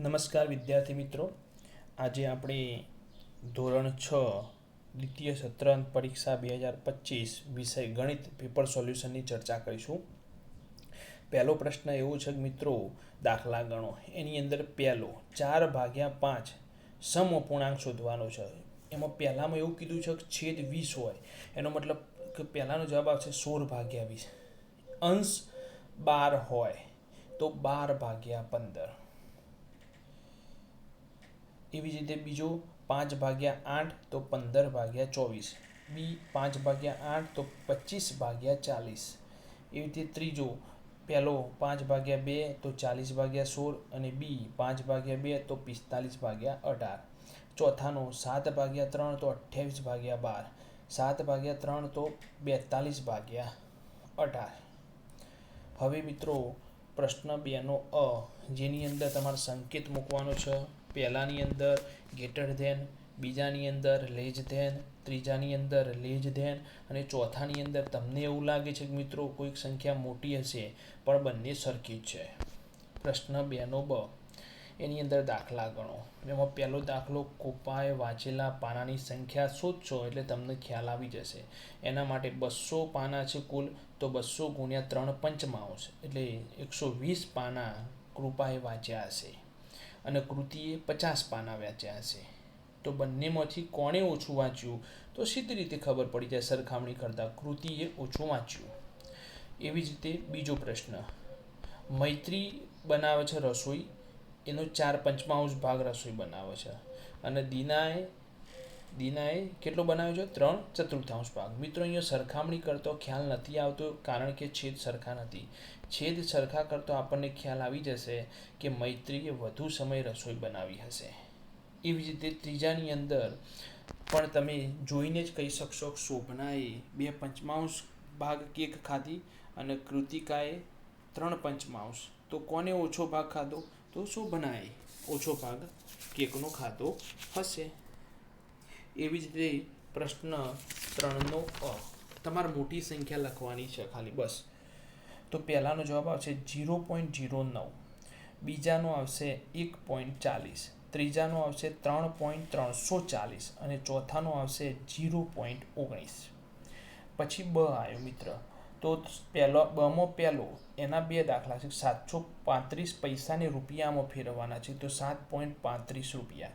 નમસ્કાર વિદ્યાર્થી મિત્રો. આજે આપણે ધોરણ છ, દ્વિતીય સત્રાંત પરીક્ષા બે હજાર પચીસ વિષય ગણિત પેપર સોલ્યુશનની ચર્ચા કરીશું. પહેલો પ્રશ્ન એવો છે કે મિત્રો, દાખલા ગણો. એની અંદર પહેલો, ચાર ભાગ્યા પાંચ સમઅપૂર્ણાંક શોધવાનો છે. એમાં પહેલામાં એવું કીધું છે કે છેદ વીસ હોય. એનો મતલબ કે પહેલાંનો જવાબ આવશે સોળ ભાગ્યા વીસ. અંશ બાર હોય તો બાર ભાગ્યા પંદર. એવી જ રીતે બીજો પાંચ ભાગ્યા આઠ તો પંદર ભાગ્યા ચોવીસ. બી પાંચ ભાગ્યા આઠ તો પચીસ ભાગ્યા ચાલીસ. એવી રીતે ત્રીજો, પહેલો પાંચ ભાગ્યા બે તો ચાલીસ ભાગ્યા સોળ અને બી પાંચ ભાગ્યા બે તો પિસ્તાલીસ ભાગ્યા અઢાર. ચોથાનો, સાત ભાગ્યા ત્રણ તો અઠ્યાવીસ ભાગ્યા બાર. સાત ભાગ્યા ત્રણ તો બેતાલીસ ભાગ્યા અઢાર. હવે મિત્રો પ્રશ્ન બેનો અ, જેની અંદર તમારે સંકેત મૂકવાનો છે. પહેલાની અંદર ગેટર ધેન બીજાની અંદર લેજ ધેન ત્રીજાની અંદર લેજ ધેન અને ચોથાની અંદર તમને એવું લાગે છે કે મિત્રો કોઈક સંખ્યા મોટી હશે, પણ બંને સરખી જ છે. પ્રશ્ન બેનો બ. એની અંદર દાખલા ગણો. એમાં પહેલો દાખલો કોપાએ વાંચેલા પાનાની સંખ્યા શોધશો એટલે તમને ખ્યાલ આવી જશે. એના માટે બસો પાના છે કુલ, તો બસો ગુણ્યા ત્રણ પંચમાં આવશે. એટલે એકસો વીસ પાના કૃપાએ વાંચ્યા હશે. અને કૃતિએ પચાસ પાના વાંચ્યા હશે. તો બંનેમાંથી કોણે ઓછું વાંચ્યું? તો સીધી રીતે ખબર પડી જાય સરખામણી કરતાં કૃતિએ ઓછું વાંચ્યું. એવી જ રીતે બીજો પ્રશ્ન. મૈત્રી બનાવે છે રસોઈ? એનો ચાર પંચમાંશ ભાગ રસોઈ બનાવે છે. અને દીનાએ દીનાએ કેટલો બનાવ્યો છે? ત્રણ ચતુર્થાંશ ભાગ. મિત્રો, અહીંયા સરખામણી કરતો ખ્યાલ નથી આવતો, કારણ કે છેદ સરખા નથી. છેદ સરખા કરતો આપણને ખ્યાલ આવી જશે કે મૈત્રીએ વધુ સમય રસોઈ બનાવી હશે. એવી જ રીતે ત્રીજાની અંદર પણ તમે જોઈને જ કહી શકશો શોભનાએ બે પંચમાંશ ભાગ કેક ખાધી અને કૃતિકાએ ત્રણ પંચમાંશ. તો કોને ઓછો ભાગ ખાધો? તો શોભનાએ ઓછો ભાગ કેકનો ખાધો હશે. એવી જ રીતે પ્રશ્ન ત્રણનો અ. તમારે મોટી સંખ્યા લખવાની છે ખાલી, બસ. તો પહેલાંનો જવાબ આવશે જીરો પોઈન્ટ જીરો નવ. બીજાનો આવશે એક પોઈન્ટ ચાલીસ. ત્રીજાનો આવશે ત્રણ પોઈન્ટ ત્રણસો ચાલીસ. અને ચોથાનો આવશે જીરો પોઈન્ટ ઓગણીસ. પછી બ આવ્યો મિત્ર. તો પહેલો, બમાં પહેલો, એના બે દાખલા છે. સાતસો પાંત્રીસ પૈસાને રૂપિયામાં ફેરવવાના છે. તો સાત પોઈન્ટ પાંત્રીસ રૂપિયા.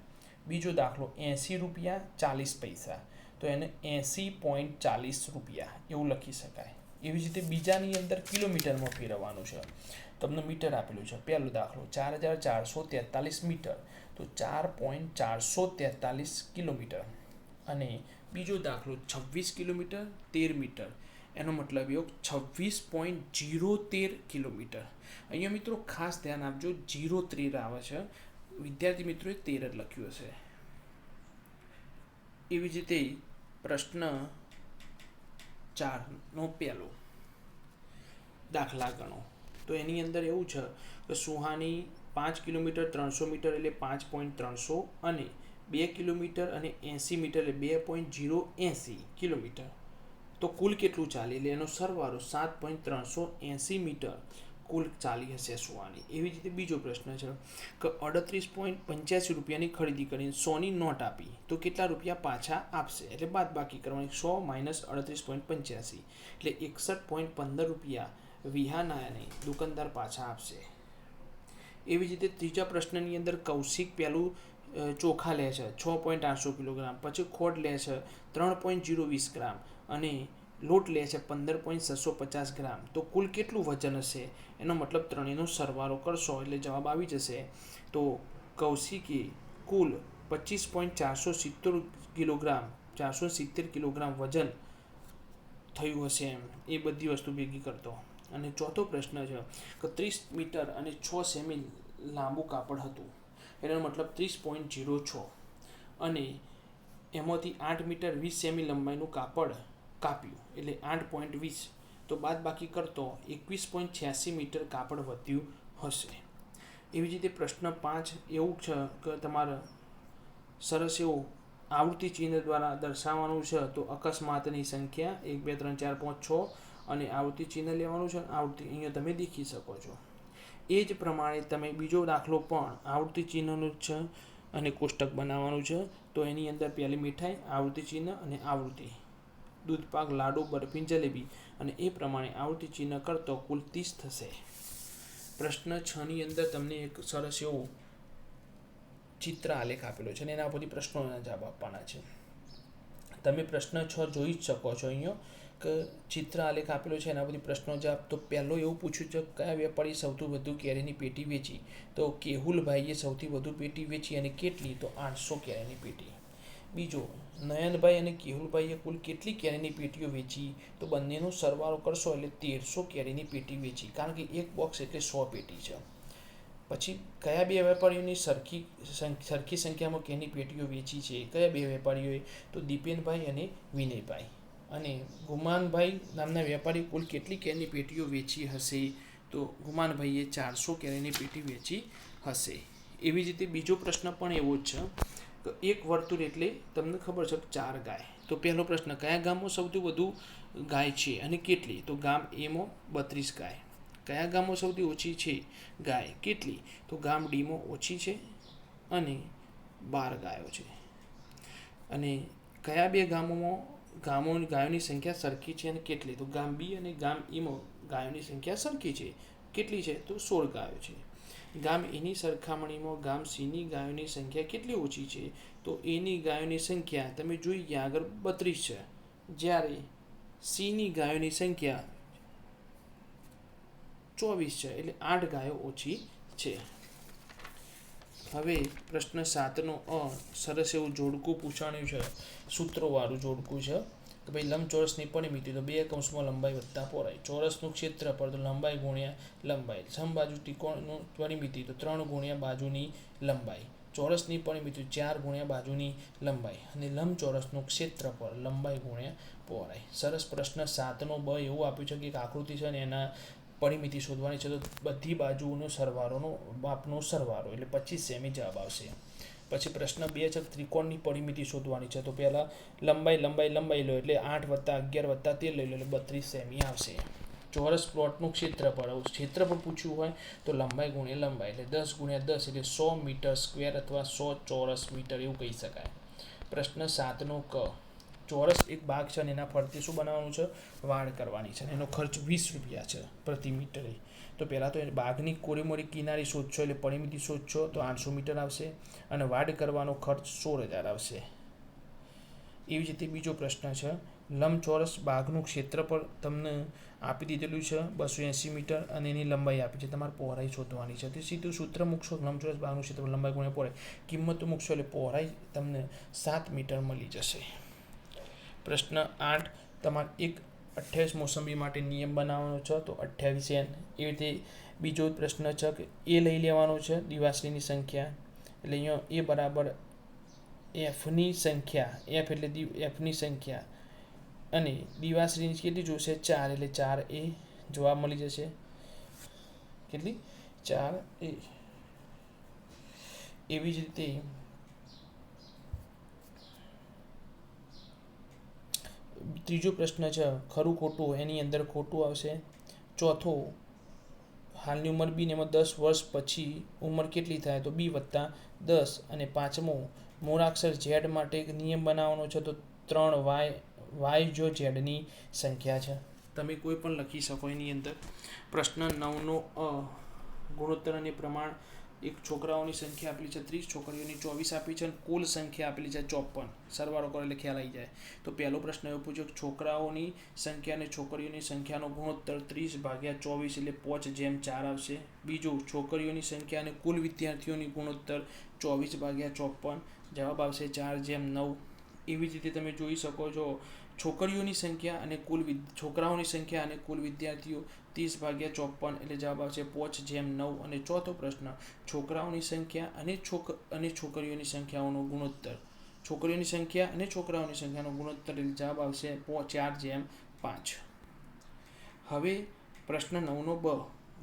બીજો દાખલો એંસી રૂપિયા ચાલીસ પૈસા. તો એને એંસી પોઈન્ટ ચાલીસ રૂપિયા એવું લખી શકાય. એવી જ રીતે બીજાની અંદર કિલોમીટરમાં ફેરવવાનું છે. તમને મીટર આપેલું છે. પહેલો દાખલો, ચાર હજાર ચારસો તેતાલીસ મીટર. તો ચાર પોઈન્ટ ચારસો તેતાલીસ કિલોમીટર. અને બીજો દાખલો, છવ્વીસ કિલોમીટર, તેર મીટર. એનો મતલબ એવો છવ્વીસ પોઈન્ટ જીરો તેર કિલોમીટર. અહીંયા મિત્રો ખાસ ધ્યાન આપજો, જીરો તેર આવે છે. વિદ્યાર્થી મિત્રોએ તેર જ લખ્યું હશે. એવી જ રીતે પ્રશ્ન ચારનો પહેલો. દાખલા ગણો. તો એની અંદર એવું છે કે સુહાની પાંચ કિલોમીટર ત્રણસો મીટર એટલે પાંચ પોઈન્ટ ત્રણસો અને બે કિલોમીટર અને એંસી મીટર એટલે બે પોઈન્ટ જીરો એંસી કિલોમીટર. તો કુલ કેટલું ચાલે? એટલે એનો સરવાળો સાત પોઈન્ટ ત્રણસો એંસી મીટર. કુલ ચાલી હશે સોની એવી જ રીતે બીજો પ્રશ્ન છે કે અડત્રીસ પોઈન્ટ પંચ્યાસી રૂપિયાની ખરીદી કરીને સોની નોટ આપી, તો કેટલા રૂપિયા પાછા આપશે? એટલે બાદ બાકી કરવાની સો માઇનસ અડત્રીસ પોઈન્ટ પંચ્યાસી, એટલે એકસઠ પોઈન્ટ પંદર રૂપિયા વિહાનાયાને દુકાનદાર પાછા આપશે. એવી રીતે ત્રીજા પ્રશ્નની અંદર કૌશિક પહેલું ચોખા લે છે, છ પોઈન્ટ આઠસો કિલોગ્રામ, પછી ખોટ લે છે, ત્રણ પોઈન્ટ જીરો વીસ ગ્રામ અને લોટ લે છે પંદર પોઈન્ટ છસો પચાસ ગ્રામ. તો કુલ કેટલું વજન હશે? એનો મતલબ ત્રણેયનો સરવાળો કરશો એટલે જવાબ આવી જશે. તો કૌશિકે કુલ પચીસ પોઈન્ટ ચારસો સિત્તેર કિલોગ્રામ, ચારસો સિત્તેર કિલોગ્રામ વજન થયું હશે એમ. એ બધી વસ્તુ ભેગી કરતો. અને ચોથો પ્રશ્ન છે કે ત્રીસ મીટર અને છ સેમી લાંબુ કાપડ હતું. એનો મતલબ ત્રીસ પોઈન્ટ જીરો છ. અને એમાંથી આઠ મીટર વીસ સેમી લંબાઈનું કાપડ કાપ્યું, એટલે આઠ પોઈન્ટ વીસ. તો બાદ બાકી કરતો એકવીસ પોઈન્ટ છ્યાસી મીટર કાપડ વધ્યું હશે. એવી જ રીતે પ્રશ્ન પાંચ, એવું છે કે, તમારે સરસ એવું આવૃત્તિ ચિહ્ન દ્વારા દર્શાવવાનું છે, તો અકસ્માતની સંખ્યા એક, બે, ત્રણ, ચાર, પાંચ, છ અને આવૃત્તિ ચિહ્ન લેવાનું છે, આવૃત્તિ અહીંયા તમે દેખી શકો છો. એ જ પ્રમાણે તમે બીજો દાખલો પણ આવૃત્તિ ચિહ્નનો જ છે અને કોષ્ટક બનાવવાનું છે, તો એની અંદર પહેલી મીઠાઈ, આવૃત્તિ ચિહ્ન અને આવૃત્તિ. દૂધપાક, લાડુ, બરફી, જલેબી અને એ પ્રમાણે આવૃત્તિ ચિહ્ન કરતો કુલ ત્રીસ થશે. પ્રશ્ન છની અંદર તમને એક સરસ એવો ચિત્ર આલેખ આપેલો છે અને એના પરથી પ્રશ્નોના જવાબ આપવાના છે. તમે પ્રશ્ન છ જોઈ જ શકો છો અહીંયા કે ચિત્ર આલેખ આપેલો છે, એના પરથી પ્રશ્નો જવાબ. તો પહેલો એવું પૂછ્યું છે, કયા વેપારી સૌથી વધુ કેરીની પેટી વેચી? તો કેહુલભાઈએ સૌથી વધુ પેટી વેચી અને કેટલી? તો આઠસો કેરીની પેટી. બીજો, નયનભાઈ અને કેહુલભાઈએ કુલ કેટલી કેરીની પેટીઓ વેચી? તો બંનેનો સરવાળો કરશો એટલે તેરસો કેરીની પેટી વેચી, કારણ કે એક બોક્સ એટલે સો પેટી છે. પછી, કયા બે વેપારીઓની સરખી સરખી સંખ્યામાં કેની પેટીઓ વેચી છે? કયા બે વેપારીઓએ? તો દીપેનભાઈ અને વિનયભાઈ. અને ગુમાનભાઈ નામના વેપારી કુલ કેટલી કેરીની પેટીઓ વેચી હશે? તો ગુમાનભાઈએ ચારસો કેરીની પેટી વેચી હશે. એવી જ રીતે બીજો પ્રશ્ન પણ એવો જ છે. એક વર્તુળ એટલે તમને ખબર છે કે ચાર ગાય. તો પહેલો પ્રશ્ન, કયા ગામમાં સૌથી વધુ ગાય છે અને કેટલી? તો ગામ એમાં બત્રીસ ગાય. કયા ગામમાં સૌથી ઓછી છે ગાય? કેટલી? તો ગામ ડીમાં ઓછી છે અને બાર ગાયો છે. અને કયા બે ગામોમાં ગામો ગાયોની સંખ્યા સરખી છે અને કેટલી? તો ગામ બી અને ગામ ઈમાં ગાયોની સંખ્યા સરખી છે. કેટલી છે? તો સોળ ગાયો છે. ગામ એની સરખામણીમાં ગામ સીની ગાયોની સંખ્યા કેટલી ઓછી છે? તો એની ગાયોની સંખ્યા તમે જોઈ ગયા આગળ બત્રીસ છે. જ્યારે સીની ગાયોની સંખ્યા ચોવીસ છે, એટલે આઠ ગાયો ઓછી છે. હવે પ્રશ્ન સાતનો અ, સરસ એવું જોડકું પૂછાણ્યું છે, સૂત્રોવાળું જોડકું છે. કે ભાઈ લંબચોરસની પરિમિતિ તો બે કૌંસમાં લંબાઈ વત્તા પહોળાઈ ચોરસનું ક્ષેત્રફળ તો લંબાઈ ગુણ્યા લંબાઈ. સમબાજુ ત્રિકોણનું પરિમિતિ તો ત્રણ ગુણ્યા બાજુની લંબાઈ. ચોરસની પરિમિતિ ચાર ગુણ્યા બાજુની લંબાઈ. અને લંબચોરસનું ક્ષેત્રફળ લંબાઈ ગુણ્યા પહોળાઈ સરસ પ્રશ્ન સાતનો બ એવું આપ્યું છે કે એક આકૃતિ છે ને એના પરિમિતિ શોધવાની છે તો બધી બાજુનો સરવાળોનો માપનો સરવાળો એટલે પચીસ સેમી જવાબ આવશે. પછી પ્રશ્ન બે છે, ત્રિકોણની પરિમિતિ શોધવાની છે. તો પહેલાં લંબાઈ લંબાઈ લંબાઈ લો એટલે આઠ વત્તા અગિયાર વત્તા તેર લઈ લો એટલે બત્રીસ સેમી આવશે. ચોરસ પ્લોટનું ક્ષેત્રફળ ક્ષેત્રફળ પૂછ્યું હોય તો લંબાઈ ગુણ્યા લંબાઈ એટલે દસ ગુણ્યા દસ એટલે સો મીટર સ્ક્વેર અથવા સો ચોરસ મીટર એવું કહી શકાય. પ્રશ્ન સાતનો ક. ચોરસ એક ભાગ છે અને એના ફરતે શું બનાવવાનું છે? વાડ કરવાની છે અને એનો ખર્ચ વીસ રૂપિયા છે પ્રતિ મીટરે. તો પહેલાં તો બાગની કોરીમોરી કિનારી શોધશો એટલે પરિમિતિ શોધશો તો આઠસો મીટર આવશે અને વાડ કરવાનો ખર્ચ સોળ હજાર આવશે. એવી જ રીતે બીજો પ્રશ્ન છે, લંબચોરસ બાગનું ક્ષેત્રફળ તમને આપી દીધેલું છે બસો એંસી મીટર અને એની લંબાઈ આપી છે. તમારે પહોળાઈ શોધવાની છે. તે સીધું સૂત્ર મૂકશો, લંબચોરસ બાગનું ક્ષેત્રફળ લંબાઈ ગુણ્યા પહોળાઈ. કિંમત મૂકશો એટલે પહોળાઈ તમને સાત મીટર મળી જશે. પ્રશ્ન આઠ, તમારે એક અઠ્યાવીસ મોસંબી માટે નિયમ બનાવવાનો છે, તો અઠ્યાવીસ એન. એવી રીતે બીજો પ્રશ્ન છે કે એ લઈ લેવાનો છે દિવાસળીની સંખ્યા. એટલે અહીંયા એ બરાબર એફની સંખ્યા, એફ એટલે એફની સંખ્યા. અને દિવાસળીની કેટલી જોશે? ચાર, એટલે ચાર એ જવાબ મળી જશે. કેટલી? ચાર એ. એવી જ રીતે ત્રીજો પ્રશ્ન છે, ખરું ખોટું એની અંદર ખોટું આવશે? ચોથો, હાલની ઉંમર બી ને એમાં દસ વર્ષ પછી ઉંમર કેટલી થાય? તો બી વત્તા દસ. અને પાંચમો, મૂળાક્ષર ઝેડ માટે એક નિયમ બનાવવાનો છે, તો ત્રણ વાય વાય જો ઝેડની સંખ્યા છે. તમે કોઈ પણ લખી શકો એની અંદર. પ્રશ્ન નવનો અ, ગુણોત્તર અને પ્રમાણ એક છોકરાઓની સંખ્યા આપેલી છે ત્રીસ, છોકરીઓની ચોવીસ આપી છે અને કુલ સંખ્યા આપેલી છે ચોપન. સરવાળો કરો એટલે ખ્યાલ આવી જાય. તો પહેલો પ્રશ્ન એવો પૂછ્યો કે છોકરાઓની સંખ્યા અને છોકરીઓની સંખ્યાનો ગુણોત્તર ત્રીસ ભાગ્યા ચોવીસ એટલે પોચ જેમ ચાર આવશે. બીજું, છોકરીઓની સંખ્યા અને કુલ વિદ્યાર્થીઓની ગુણોત્તર ચોવીસ ભાગ્યા ચોપન. જવાબ આવશે ચાર જેમ નવ. એવી જ રીતે તમે જોઈ શકો છો, છોકરીઓની સંખ્યા અને કુલ છોકરાઓની સંખ્યા અને કુલ વિદ્યાર્થીઓ ત્રીસ ભાગ્યા ચોપન એટલે જવાબ આવશે પોચ, જેમ નવ અને ચોથો પ્રશ્ન, છોકરાઓની સંખ્યા અને છોક, અને છોકરીઓની સંખ્યાઓનો ગુણોત્તર. છોકરીઓની સંખ્યા અને છોકરાઓની સંખ્યાનો ગુણોત્તર એટલે જવાબ આવશે પો, ચાર, જેમ પાંચ. હવે પ્રશ્ન નવનો બ,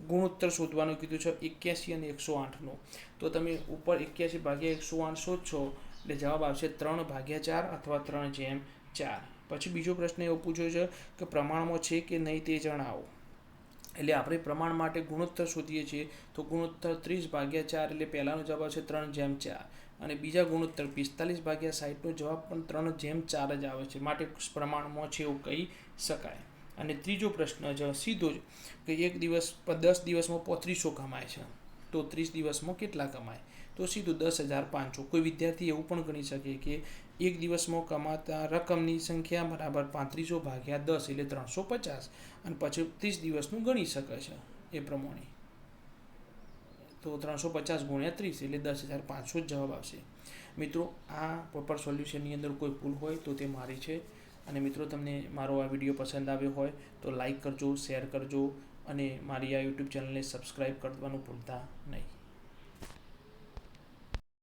ગુણોત્તર શોધવાનું કીધું છે એક્યાસી અને એકસો આઠનો. તો તમે ઉપર એક્યાસી ભાગ્યા એકસો આઠ શોધશો એટલે જવાબ આવશે ત્રણ ભાગ્યા ચાર અથવા ત્રણ જેમ ચાર. પછી બીજો પ્રશ્ન એવો પૂછ્યો છે કે પ્રમાણમાં છે કે નહીં તે જણાવો. એટલે આપણે પ્રમાણ માટે ગુણોત્તર શોધીએ છીએ, તો ગુણોત્તર ત્રીસ ભાગ્યા ચાર એટલે પહેલાંનો જવાબ આવશે ત્રણ જેમ ચાર. અને બીજા ગુણોત્તર પિસ્તાલીસ ભાગ્યા સાઠનો જવાબ પણ ત્રણ જેમ ચાર જ આવે છે. માટે પ્રમાણમાં છે એવું કહી શકાય. અને ત્રીજો પ્રશ્ન છે, સીધો જ કે એક દિવસ, દસ દિવસમાં પોત્રીસો કમાય છે. તો ત્રીસ દિવસમાં કેટલા કમાય? તો સીધું દસ હજાર પાંચસો. કોઈ વિદ્યાર્થી એવું પણ ગણી શકે કે એક દિવસમાં કમાતા રકમની સંખ્યા બરાબર પાંત્રીસો ભાગ્યા દસ એટલે ત્રણસો પચાસ અને પછી ત્રીસ દિવસનું ગણી શકે છે એ પ્રમાણે. તો ત્રણસો પચાસ ગુણ્યા ત્રીસ એટલે દસ હજાર પાંચસો જ જવાબ આવશે. મિત્રો, આ પ્રોપર સોલ્યુશનની અંદર કોઈ ભૂલ હોય તો તે મારી છે. અને મિત્રો, તમને મારો આ વીડિયો પસંદ આવ્યો હોય તો લાઈક કરજો શેર કરજો અને મારી આ યુટ્યુબ ચેનલને સબસ્ક્રાઈબ કરવાનું ભૂલતા નહીં.